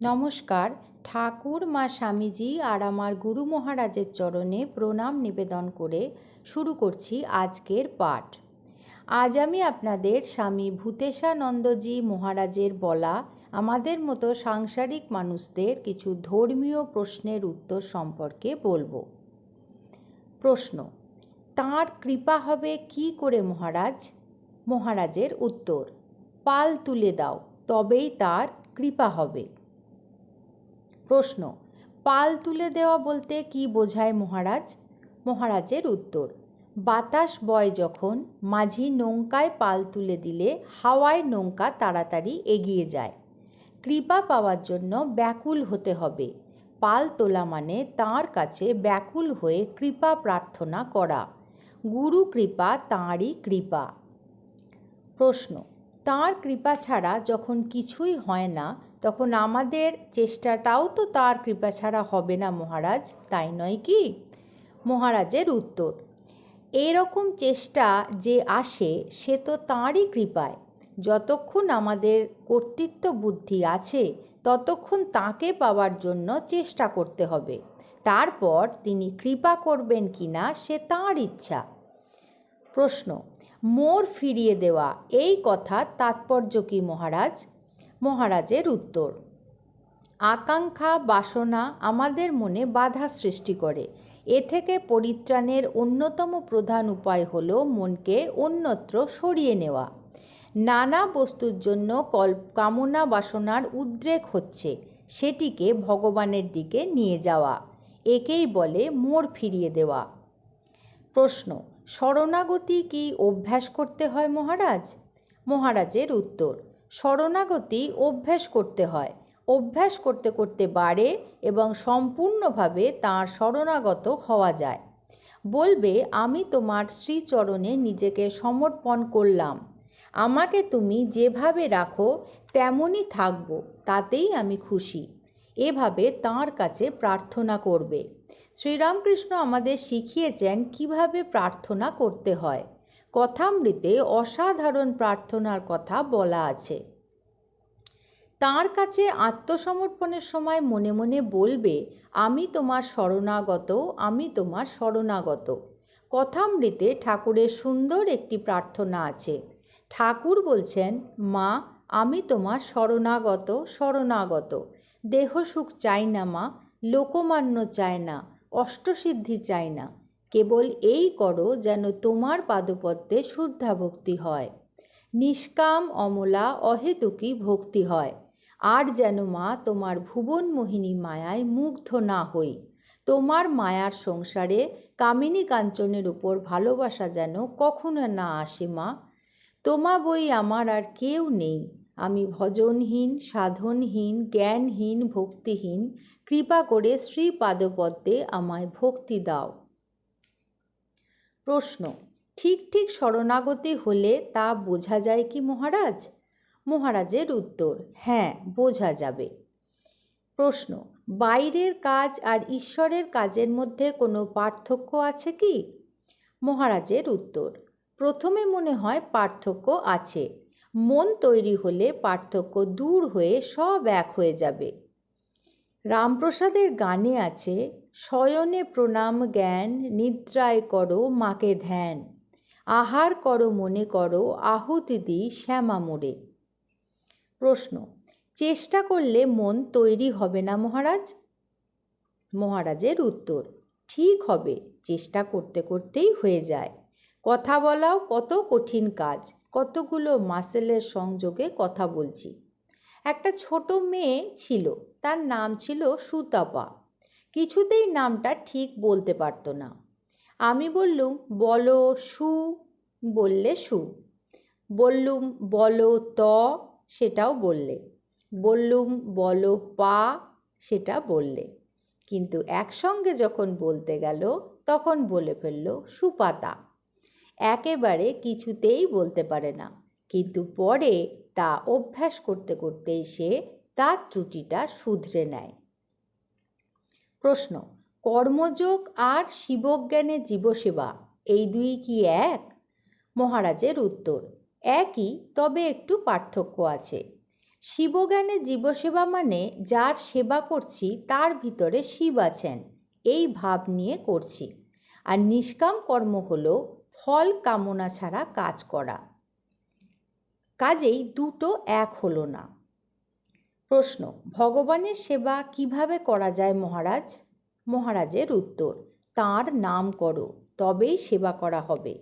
নমস্কার। ঠাকুর, মা স্বামীজি আর আমার গুরু মহারাজের চরণে প্রণাম নিবেদন করে শুরু করছি আজকের পাঠ। আজ আমি আপনাদের স্বামী ভূতেশানন্দজি মহারাজের বলা আমাদের মতো সাংসারিক মানুষদের কিছু ধর্মীয় প্রশ্নের উত্তর সম্পর্কে বলব। প্রশ্ন, তাঁর কৃপা হবে কি করে মহারাজ? মহারাজের উত্তর, পাল তুলে দাও, তবেই তার কৃপা হবে। প্রশ্ন, পাল তুলে দেওয়া বলতে কি বোঝায় মহারাজ? মহারাজের উত্তর, বাতাস বয় যখন মাঝি নৌকায় পাল তুলে দিলে হাওয়ায় নৌকা তাড়াতাড়ি এগিয়ে যায়। কৃপা পাওয়ার জন্য ব্যাকুল হতে হবে। পাল তোলা মানে তাঁর কাছে ব্যাকুল হয়ে কৃপা প্রার্থনা করা। গুরু কৃপা তাঁরই কৃপা। প্রশ্ন, তাঁর কৃপা ছাড়া যখন কিছুই হয় না তখন আমাদের চেষ্টাটাও তো তার কৃপা ছাড়া হবে না মহারাজ, তাই নয় কি? মহারাজের উত্তর, এরকম চেষ্টা যে আসে, সে তো তাঁরই কৃপায়। যতক্ষণ আমাদের কর্তৃত্ব বুদ্ধি আছে, ততক্ষণ তাকে পাওয়ার জন্য চেষ্টা করতে হবে। তারপর তিনি কৃপা করবেন কি না সে তাঁর ইচ্ছা। প্রশ্ন, মোর ফিরিয়ে দেওয়া, এই কথা তাৎপর্য কি মহারাজ? মহারাজের উত্তর। আকাঙ্ক্ষা, বাসনা আমাদের মনে বাধা সৃষ্টি করে। এ থেকে পরিত্রাণের অন্যতম প্রধান উপায় হল মনকে অন্যত্র সরিয়ে নেওয়া। নানা বস্তুর জন্য কল, কামনা, বাসনার উদ্রেক হচ্ছে, সেটিকে ভগবানের দিকে নিয়ে যাওয়া। একেই বলে মোড় ফিরিয়ে দেওয়া। প্রশ্ন, শরণাগতি কি অভ্যাস করতে হয় মহারাজ? মহারাজের উত্তর শরণাগতি অভ্যাস করতে হয়। অভ্যাস করতে করতে বাড়ে এবং সম্পূর্ণভাবে তাঁর শরণাগত হওয়া যায়। বলবে, আমি তোমার শ্রীচরণে নিজেকে সমর্পণ করলাম। আমাকে তুমি যেভাবে রাখো, তেমনই থাকব। তাতেই আমি খুশি। এভাবে তাঁর কাছে প্রার্থনা করবে। শ্রীরামকৃষ্ণ আমাদের শিখিয়েছেন কীভাবে প্রার্থনা করতে হয়। কথামৃতে অসাধারণ প্রার্থনার কথা বলা আছে। তার কাছে আত্মসমর্পণের সময় মনে মনে বলবে, আমি তোমার শরণাগত, আমি তোমার শরণাগত। কথামৃতে ঠাকুরের সুন্দর একটি প্রার্থনা আছে। ঠাকুর বলছেন, মা, আমি তোমার শরণাগত শরণাগত। দেহসুখ চাই না মা, লোকমান্য চায় না, অষ্টসিদ্ধি চাই না। কেবল এই করো যেন তোমার পাদপদ্মে শুদ্ধা ভক্তি হয়। নিষ্কাম, অমলা, অহেতুকী ভক্তি হয়। আর যেন মা, তোমার ভুবন মোহিনী মায়ায় মুগ্ধ না হই। তোমার মায়ার সংসারে কামিনী কাঞ্চনের উপর ভালোবাসা যেন কখনো না আসে মা। তোমা বই আমার আর কেউ নেই। আমি ভজনহীন, সাধনহীন, জ্ঞানহীন, ভক্তিহীন, কৃপা করে শ্রীপাদপদ্মে আমায় ভক্তি দাও। প্রশ্ন, ঠিক ঠিক শরণাগতি হলে তা বোঝা যায় কি মহারাজ? মহারাজের উত্তর হ্যাঁ বোঝা যাবে। প্রশ্ন, বাইরের কাজ আর ঈশ্বরের কাজের মধ্যে কোনো পার্থক্য আছে কি? মহারাজের উত্তর, প্রথমে মনে হয় পার্থক্য আছে। মন তৈরি হলে পার্থক্য দূর হয়ে সব এক হয়ে যাবে। রামপ্রসাদের গানে আছে শয়নে প্রণাম জ্ঞান, নিদ্রায় করো মাকে ধ্যান। আহার করো মনে করো, আহুতি দি শ্যামা মোড়ে। প্রশ্ন, চেষ্টা করলে মন তৈরি হবে না মহারাজ? মহারাজের উত্তর, ঠিক হবে, চেষ্টা করতে করতেই হয়ে যায়। কথা বলাও কত কঠিন কাজ, কতগুলো মাসেলের সংযোগে কথা বলছি। একটা ছোট মেয়ে ছিল, তার নাম ছিল সুতাপা। কিছুতেই নামটা ঠিক বলতে পারতো না। আমি বললুম, বলো সু। বললে সু। বললুম, বলো ত। সেটাও বললে। বললুম, বলো পা। সেটা বললে। কিন্তু একসঙ্গে যখন বলতে গেল, তখন বলে ফেলল সুপাতা একেবারে কিছুতেই বলতে পারে না। কিন্তু পরে তা অভ্যাস করতে করতেই সে তার ত্রুটিটা শুধরে নেয়। প্রশ্ন, কর্মযোগ আর শিবজ্ঞানে জীবসেবা, এই দুই কি এক? মহারাজের উত্তর, একই, তবে একটু পার্থক্য আছে। শিবজ্ঞানে জীবসেবা মানে যার সেবা করছি, তার ভিতরে শিব আছেন, এই ভাব নিয়ে করছি। আর নিষ্কাম কর্ম হল ফল কামনা ছাড়া কাজ করা। কাজেই দুটো এক হলো না। প্রশ্ন, ভগবানের সেবা কীভাবে করা যায় মহারাজ? মহারাজের উত্তর, তার নাম করো, তবেই সেবা করা হবে।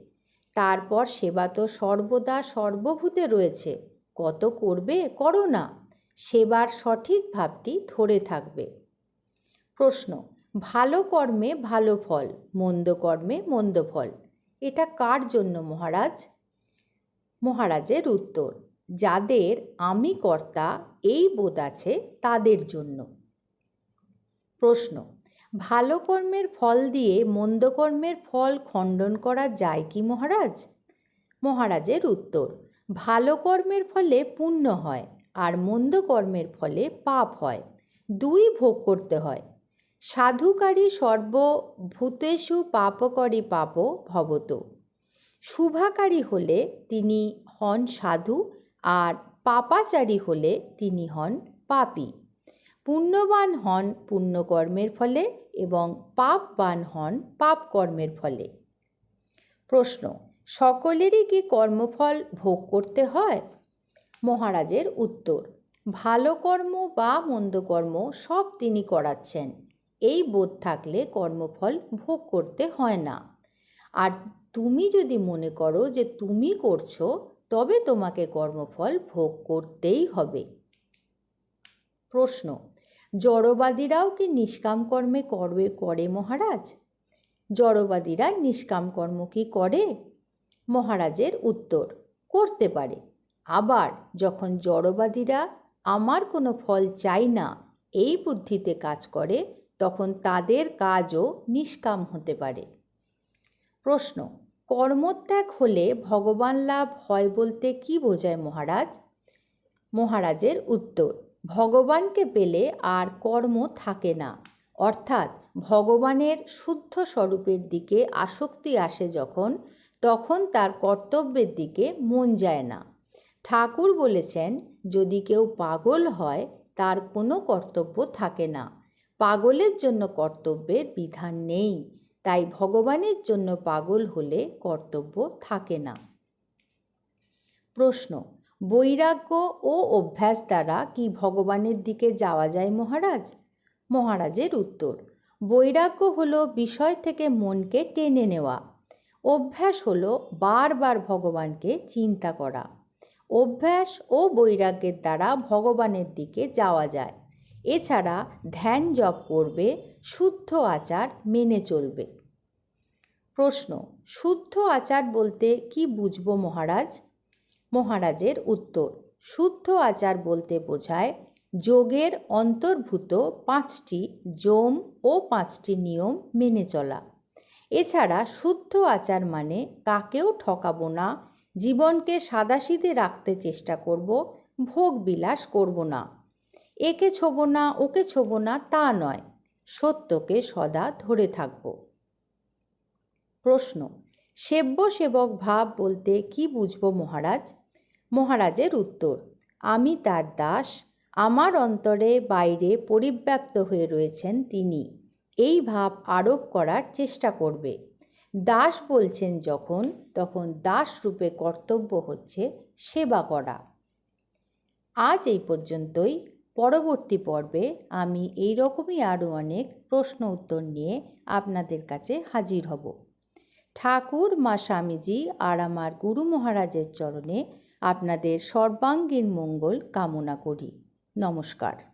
তারপর সেবা তো সর্বদা সর্বভূতে রয়েছে, কত করবে করো না, সেবার সঠিক ভাবটি ধরে থাকবে। প্রশ্ন, ভালো কর্মে ভালো ফল, মন্দ কর্মে মন্দ ফল, এটা কার জন্য মহারাজ? মহারাজের উত্তর যাদের আমি কর্তা এই বোধ আছে তাদের জন্য। প্রশ্ন, ভালো কর্মের ফল দিয়ে মন্দ কর্মের ফল খণ্ডন করা যায় কি মহারাজ? মহারাজের উত্তর, ভালো কর্মের ফলে পুণ্য হয় আর মন্দ কর্মের ফলে পাপ হয়। দুই ভোগ করতে হয়। সাধুকারী সর্বভূতেষু পাপকরী পাপ ভবত। শুভাকারী হলে তিনি হন সাধু আর পাপাচারী হলে তিনি হন পাপী। পুণ্যবান হন পুণ্যকর্মের ফলে এবং পাপবান হন পাপ কর্মের ফলে। প্রশ্ন, সকলেরই কি কর্মফল ভোগ করতে হয়? মহারাজের উত্তর, ভালো কর্ম বা মন্দ কর্ম সব তিনি করাচ্ছেন। এই বোধ থাকলে কর্মফল ভোগ করতে হয় না। আর তুমি যদি মনে করো যে তুমি করছ তবে তোমাকে কর্মফল ভোগ করতেই হবে। প্রশ্ন, জড়বাদীরাও কি নিষ্কাম কর্মে করবে, করে মহারাজ? জড়বাদীরা নিষ্কাম কর্ম কি করে? মহারাজের উত্তর, করতে পারে। আবার যখন জড়বাদীরা আমার কোনো ফল চাই না, এই বুদ্ধিতে কাজ করে, তখন তাদের কাজও নিষ্কাম হতে পারে। প্রশ্ন কর্মত্যাগ হলে ভগবান লাভ হয় বলতে কি বোঝায় মহারাজ? মহারাজের উত্তর, ভগবানকে পেলে আর কর্ম থাকে না। অর্থাৎ ভগবানের শুদ্ধ স্বরূপের দিকে আসক্তি আসে যখন, তখন তার কর্তব্যের দিকে মন যায় না। ঠাকুর বলেছেন, যদি কেউ পাগল হয়, তার কোনো কর্তব্য থাকে না। পাগলের জন্য কর্তব্যের বিধান নেই। তাই ভগবানের জন্য পাগল হলে কর্তব্য থাকে না। প্রশ্ন, বৈরাগ্য ও অভ্যাস দ্বারা কি ভগবানের দিকে যাওয়া যায় মহারাজ? মহারাজের উত্তর, বৈরাগ্য হলো বিষয় থেকে মনকে টেনে নেওয়া। অভ্যাস হলো বারবার ভগবানকে চিন্তা করা। অভ্যাস ও বৈরাগ্যের দ্বারা ভগবানের দিকে যাওয়া যায়। এছাড়া ধ্যান জপ করবে, শুদ্ধ আচার মেনে চলবে। প্রশ্ন, শুদ্ধ আচার বলতে কি বুঝব মহারাজ? মহারাজের উত্তর, শুদ্ধ আচার বলতে বোঝায় যোগের অন্তর্ভূত পাঁচটি জম ও পাঁচটি নিয়ম মেনে চলা। এছাড়া শুদ্ধ আচার মানে কাকেও ঠকাবো না, জীবনকে সাদাসিধে রাখতে চেষ্টা করব, ভোগ বিলাস করব না। একে ছোব না, ওকে ছোব না, তা নয়। সত্যকে সদা ধরে থাকব। প্রশ্ন, সেব্য সেবক ভাব বলতে কি বুঝব মহারাজ? মহারাজের উত্তর, আমি তার দাস, আমার অন্তরে বাইরে পরিব্যাপ্ত হয়ে রয়েছেন তিনি। এই ভাব আরোপ করার চেষ্টা করবে। দাস বলছেন যখন, তখন দাস রূপে কর্তব্য হচ্ছে সেবা করা। আজ এই পর্যন্তই। পরবর্তী পর্বে আমি এই রকমই আরও অনেক প্রশ্ন উত্তর নিয়ে আপনাদের কাছে হাজির হব। ঠাকুর মা স্বামীজি আর আমার গুরু মহারাজের চরণে আপনাদের সর্বাঙ্গীন মঙ্গল কামনা করি। নমস্কার।